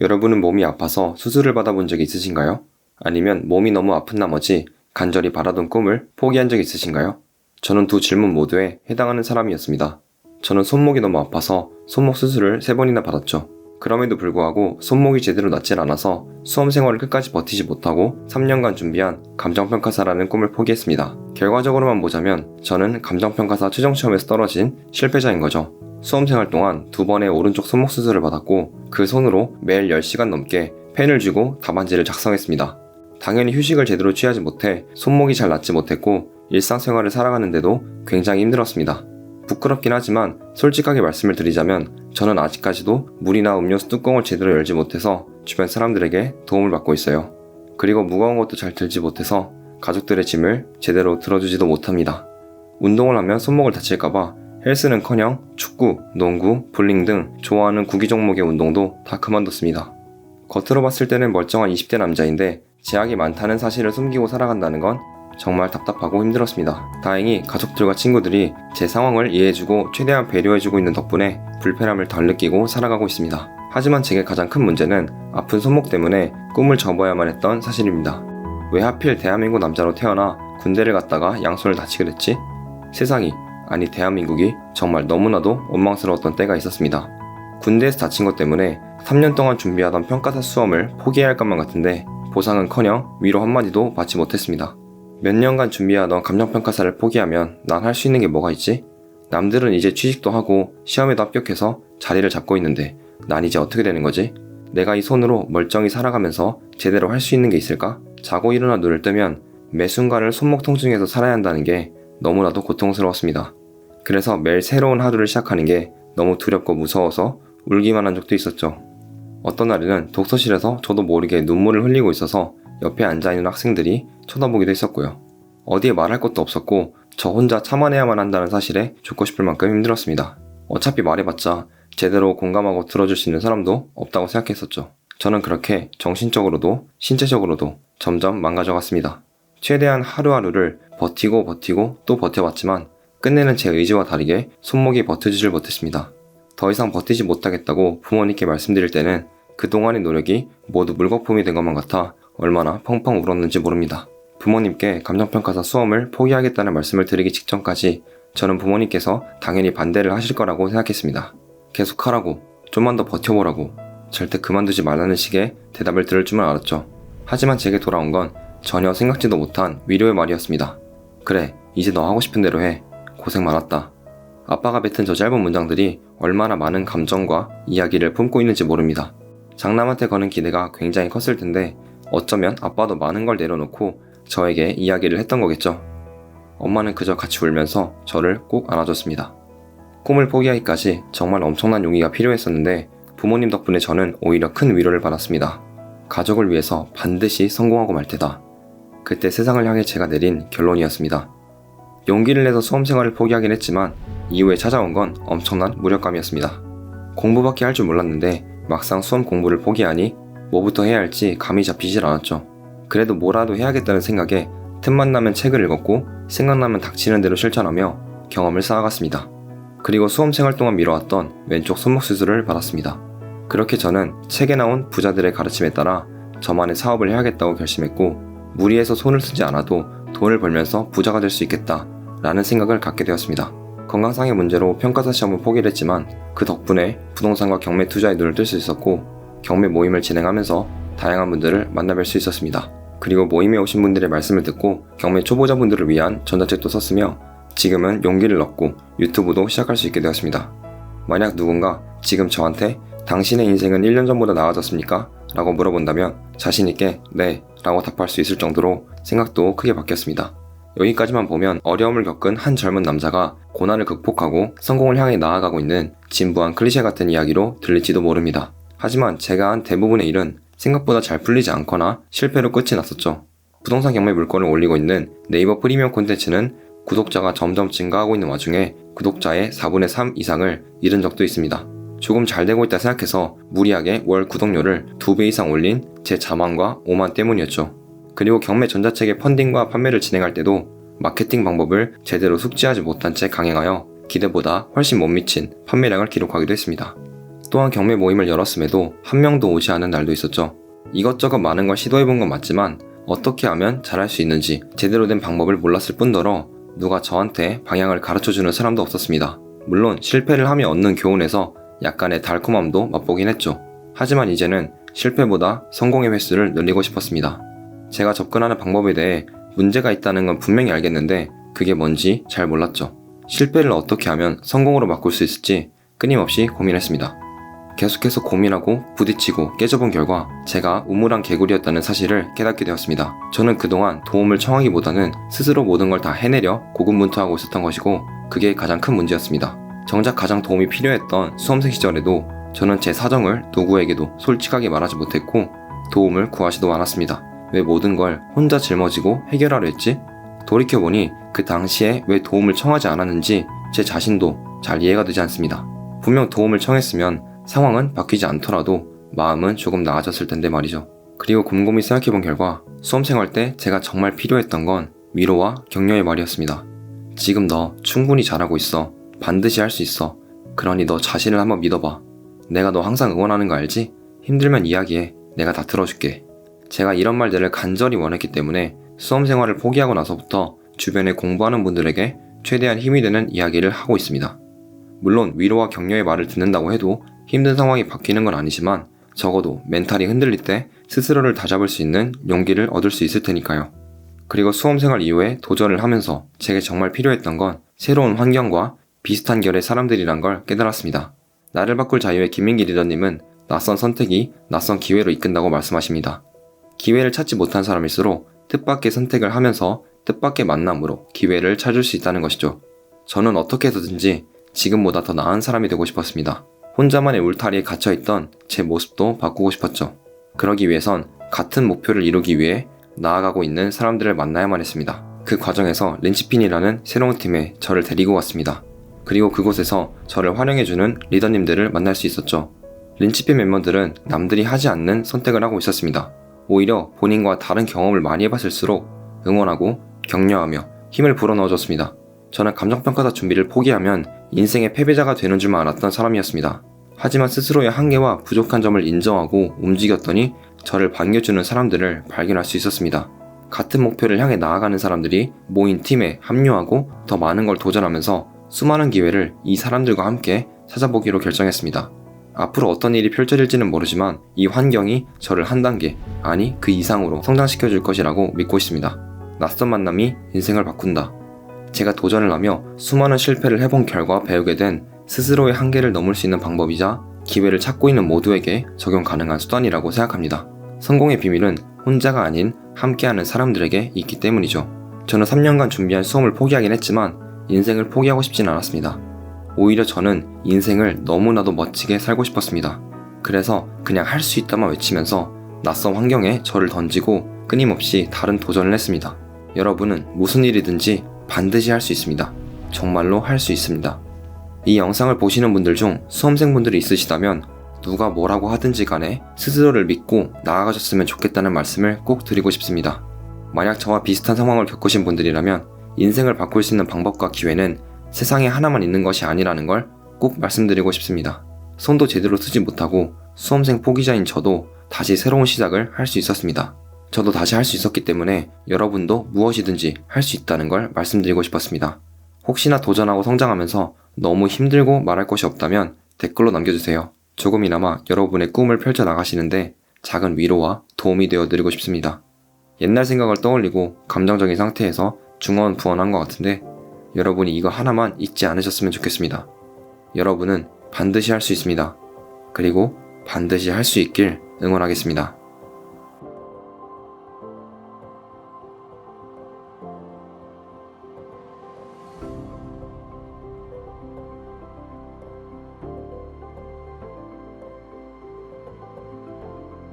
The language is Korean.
여러분은 몸이 아파서 수술을 받아본 적이 있으신가요? 아니면 몸이 너무 아픈 나머지 간절히 바라던 꿈을 포기한 적 있으신가요? 저는 두 질문 모두에 해당하는 사람이었습니다. 저는 손목이 너무 아파서 손목 수술을 세 번이나 받았죠. 그럼에도 불구하고 손목이 제대로 낫질 않아서 수험 생활을 끝까지 버티지 못하고 3년간 준비한 감정평가사라는 꿈을 포기했습니다. 결과적으로만 보자면 저는 감정평가사 최종 시험에서 떨어진 실패자인 거죠. 수험 생활 동안 두 번의 오른쪽 손목 수술을 받았고 그 손으로 매일 10시간 넘게 펜을 쥐고 답안지를 작성했습니다. 당연히 휴식을 제대로 취하지 못해 손목이 잘 낫지 못했고 일상생활을 살아가는데도 굉장히 힘들었습니다. 부끄럽긴 하지만 솔직하게 말씀을 드리자면 저는 아직까지도 물이나 음료수 뚜껑을 제대로 열지 못해서 주변 사람들에게 도움을 받고 있어요. 그리고 무거운 것도 잘 들지 못해서 가족들의 짐을 제대로 들어주지도 못합니다. 운동을 하면 손목을 다칠까봐 헬스는 커녕 축구, 농구, 볼링 등 좋아하는 구기 종목의 운동도 다 그만뒀습니다. 겉으로 봤을 때는 멀쩡한 20대 남자인데 제약이 많다는 사실을 숨기고 살아간다는 건 정말 답답하고 힘들었습니다. 다행히 가족들과 친구들이 제 상황을 이해해주고 최대한 배려해주고 있는 덕분에 불편함을 덜 느끼고 살아가고 있습니다. 하지만 제게 가장 큰 문제는 아픈 손목 때문에 꿈을 접어야만 했던 사실입니다. 왜 하필 대한민국 남자로 태어나 군대를 갔다가 양손을 다치게 됐지? 세상이, 아니 대한민국이 정말 너무나도 원망스러웠던 때가 있었습니다. 군대에서 다친 것 때문에 3년 동안 준비하던 평가사 수험을 포기해야 할 것만 같은데 보상은 커녕 위로 한마디도 받지 못했습니다. 몇 년간 준비하던 감정평가사를 포기하면 난 할 수 있는 게 뭐가 있지? 남들은 이제 취직도 하고 시험에도 합격해서 자리를 잡고 있는데 난 이제 어떻게 되는 거지? 내가 이 손으로 멀쩡히 살아가면서 제대로 할 수 있는 게 있을까? 자고 일어나 눈을 뜨면 매 순간을 손목 통증에서 살아야 한다는 게 너무나도 고통스러웠습니다. 그래서 매일 새로운 하루를 시작하는 게 너무 두렵고 무서워서 울기만 한 적도 있었죠. 어떤 날에는 독서실에서 저도 모르게 눈물을 흘리고 있어서 옆에 앉아있는 학생들이 쳐다보기도 했었고요. 어디에 말할 것도 없었고 저 혼자 참아내야만 한다는 사실에 죽고 싶을 만큼 힘들었습니다. 어차피 말해봤자 제대로 공감하고 들어줄 수 있는 사람도 없다고 생각했었죠. 저는 그렇게 정신적으로도 신체적으로도 점점 망가져갔습니다. 최대한 하루하루를 버티고 버티고 또 버텨왔지만 끝내는 제 의지와 다르게 손목이 버텨주질 못했습니다. 더 이상 버티지 못하겠다고 부모님께 말씀드릴 때는 그동안의 노력이 모두 물거품이 된 것만 같아 얼마나 펑펑 울었는지 모릅니다. 부모님께 감정평가사 수험을 포기하겠다는 말씀을 드리기 직전까지 저는 부모님께서 당연히 반대를 하실 거라고 생각했습니다. 계속 하라고, 좀만 더 버텨보라고, 절대 그만두지 말라는 식의 대답을 들을 줄만 알았죠. 하지만 제게 돌아온 건 전혀 생각지도 못한 위로의 말이었습니다. 그래, 이제 너 하고 싶은 대로 해. 고생 많았다. 아빠가 뱉은 저 짧은 문장들이 얼마나 많은 감정과 이야기를 품고 있는지 모릅니다. 장남한테 거는 기대가 굉장히 컸을 텐데 어쩌면 아빠도 많은 걸 내려놓고 저에게 이야기를 했던 거겠죠. 엄마는 그저 같이 울면서 저를 꼭 안아줬습니다. 꿈을 포기하기까지 정말 엄청난 용기가 필요했었는데 부모님 덕분에 저는 오히려 큰 위로를 받았습니다. 가족을 위해서 반드시 성공하고 말 테다. 그때 세상을 향해 제가 내린 결론이었습니다. 용기를 내서 수험 생활을 포기하긴 했지만 이후에 찾아온 건 엄청난 무력감이었습니다. 공부밖에 할 줄 몰랐는데 막상 수험 공부를 포기하니 뭐부터 해야 할지 감이 잡히질 않았죠. 그래도 뭐라도 해야겠다는 생각에 틈만 나면 책을 읽었고 생각나면 닥치는 대로 실천하며 경험을 쌓아갔습니다. 그리고 수험 생활 동안 미뤄왔던 왼쪽 손목 수술을 받았습니다. 그렇게 저는 책에 나온 부자들의 가르침에 따라 저만의 사업을 해야겠다고 결심했고 무리해서 손을 쓰지 않아도 돈을 벌면서 부자가 될 수 있겠다 라는 생각을 갖게 되었습니다. 건강상의 문제로 평가사 시험을 포기를 했지만 그 덕분에 부동산과 경매 투자에 눈을 뜰 수 있었고 경매 모임을 진행하면서 다양한 분들을 만나뵐 수 있었습니다. 그리고 모임에 오신 분들의 말씀을 듣고 경매 초보자분들을 위한 전자책도 썼으며 지금은 용기를 얻고 유튜브도 시작할 수 있게 되었습니다. 만약 누군가 지금 저한테 당신의 인생은 1년 전보다 나아졌습니까? 라고 물어본다면 자신있게 네 라고 답할 수 있을 정도로 생각도 크게 바뀌었습니다. 여기까지만 보면 어려움을 겪은 한 젊은 남자가 고난을 극복하고 성공을 향해 나아가고 있는 진부한 클리셰 같은 이야기로 들릴지도 모릅니다. 하지만 제가 한 대부분의 일은 생각보다 잘 풀리지 않거나 실패로 끝이 났었죠. 부동산 경매 물건을 올리고 있는 네이버 프리미엄 콘텐츠는 구독자가 점점 증가하고 있는 와중에 구독자의 4분의 3 이상을 잃은 적도 있습니다. 조금 잘 되고 있다 생각해서 무리하게 월 구독료를 2배 이상 올린 제 자만과 오만 때문이었죠. 그리고 경매 전자책의 펀딩과 판매를 진행할 때도 마케팅 방법을 제대로 숙지하지 못한 채 강행하여 기대보다 훨씬 못 미친 판매량을 기록하기도 했습니다. 또한 경매 모임을 열었음에도 한 명도 오지 않은 날도 있었죠. 이것저것 많은 걸 시도해본 건 맞지만 어떻게 하면 잘할 수 있는지 제대로 된 방법을 몰랐을 뿐더러 누가 저한테 방향을 가르쳐주는 사람도 없었습니다. 물론 실패를 하며 얻는 교훈에서 약간의 달콤함도 맛보긴 했죠. 하지만 이제는 실패보다 성공의 횟수를 늘리고 싶었습니다. 제가 접근하는 방법에 대해 문제가 있다는 건 분명히 알겠는데 그게 뭔지 잘 몰랐죠. 실패를 어떻게 하면 성공으로 바꿀 수 있을지 끊임없이 고민했습니다. 계속해서 고민하고 부딪히고 깨져본 결과 제가 우물한 개구리였다는 사실을 깨닫게 되었습니다. 저는 그동안 도움을 청하기보다는 스스로 모든 걸 다 해내려 고군분투하고 있었던 것이고 그게 가장 큰 문제였습니다. 정작 가장 도움이 필요했던 수험생 시절에도 저는 제 사정을 누구에게도 솔직하게 말하지 못했고 도움을 구하지도 않았습니다. 왜 모든 걸 혼자 짊어지고 해결하려 했지? 돌이켜보니 그 당시에 왜 도움을 청하지 않았는지 제 자신도 잘 이해가 되지 않습니다. 분명 도움을 청했으면 상황은 바뀌지 않더라도 마음은 조금 나아졌을 텐데 말이죠. 그리고 곰곰이 생각해본 결과 수험생활 때 제가 정말 필요했던 건 위로와 격려의 말이었습니다. 지금 너 충분히 잘하고 있어. 반드시 할 수 있어. 그러니 너 자신을 한번 믿어봐. 내가 너 항상 응원하는 거 알지? 힘들면 이야기해. 내가 다 들어줄게. 제가 이런 말들을 간절히 원했기 때문에 수험 생활을 포기하고 나서부터 주변에 공부하는 분들에게 최대한 힘이 되는 이야기를 하고 있습니다. 물론 위로와 격려의 말을 듣는다고 해도 힘든 상황이 바뀌는 건 아니지만 적어도 멘탈이 흔들릴 때 스스로를 다잡을 수 있는 용기를 얻을 수 있을 테니까요. 그리고 수험 생활 이후에 도전을 하면서 제게 정말 필요했던 건 새로운 환경과 비슷한 결의 사람들이란 걸 깨달았습니다. 나를 바꿀 자유의 김민기 리더님은 낯선 선택이 낯선 기회로 이끈다고 말씀하십니다. 기회를 찾지 못한 사람일수록 뜻밖의 선택을 하면서 뜻밖의 만남으로 기회를 찾을 수 있다는 것이죠. 저는 어떻게 해서든지 지금보다 더 나은 사람이 되고 싶었습니다. 혼자만의 울타리에 갇혀있던 제 모습도 바꾸고 싶었죠. 그러기 위해선 같은 목표를 이루기 위해 나아가고 있는 사람들을 만나야만 했습니다. 그 과정에서 린치핀이라는 새로운 팀에 저를 데리고 왔습니다. 그리고 그곳에서 저를 환영해주는 리더님들을 만날 수 있었죠. 린치핀 멤버들은 남들이 하지 않는 선택을 하고 있었습니다. 오히려 본인과 다른 경험을 많이 해봤을수록 응원하고 격려하며 힘을 불어넣어줬습니다. 저는 감정평가사 준비를 포기하면 인생의 패배자가 되는 줄만 알았던 사람이었습니다. 하지만 스스로의 한계와 부족한 점을 인정하고 움직였더니 저를 반겨주는 사람들을 발견할 수 있었습니다. 같은 목표를 향해 나아가는 사람들이 모인 팀에 합류하고 더 많은 걸 도전하면서 수많은 기회를 이 사람들과 함께 찾아보기로 결정했습니다. 앞으로 어떤 일이 펼쳐질지는 모르지만 이 환경이 저를 한 단계, 아니 그 이상으로 성장시켜 줄 것이라고 믿고 있습니다. 낯선 만남이 인생을 바꾼다. 제가 도전을 하며 수많은 실패를 해본 결과 배우게 된 스스로의 한계를 넘을 수 있는 방법이자 기회를 찾고 있는 모두에게 적용 가능한 수단이라고 생각합니다. 성공의 비밀은 혼자가 아닌 함께하는 사람들에게 있기 때문이죠. 저는 3년간 준비한 수험을 포기하긴 했지만 인생을 포기하고 싶진 않았습니다. 오히려 저는 인생을 너무나도 멋지게 살고 싶었습니다. 그래서 그냥 할 수 있다만 외치면서 낯선 환경에 저를 던지고 끊임없이 다른 도전을 했습니다. 여러분은 무슨 일이든지 반드시 할 수 있습니다. 정말로 할 수 있습니다. 이 영상을 보시는 분들 중 수험생분들이 있으시다면 누가 뭐라고 하든지 간에 스스로를 믿고 나아가셨으면 좋겠다는 말씀을 꼭 드리고 싶습니다. 만약 저와 비슷한 상황을 겪으신 분들이라면 인생을 바꿀 수 있는 방법과 기회는 세상에 하나만 있는 것이 아니라는 걸 꼭 말씀드리고 싶습니다. 손도 제대로 쓰지 못하고 수험생 포기자인 저도 다시 새로운 시작을 할 수 있었습니다. 저도 다시 할 수 있었기 때문에 여러분도 무엇이든지 할 수 있다는 걸 말씀드리고 싶었습니다. 혹시나 도전하고 성장하면서 너무 힘들고 말할 것이 없다면 댓글로 남겨주세요. 조금이나마 여러분의 꿈을 펼쳐 나가시는데 작은 위로와 도움이 되어 드리고 싶습니다. 옛날 생각을 떠올리고 감정적인 상태에서 중언 부언한 것 같은데 여러분이 이거 하나만 잊지 않으셨으면 좋겠습니다. 여러분은 반드시 할 수 있습니다. 그리고 반드시 할 수 있길 응원하겠습니다.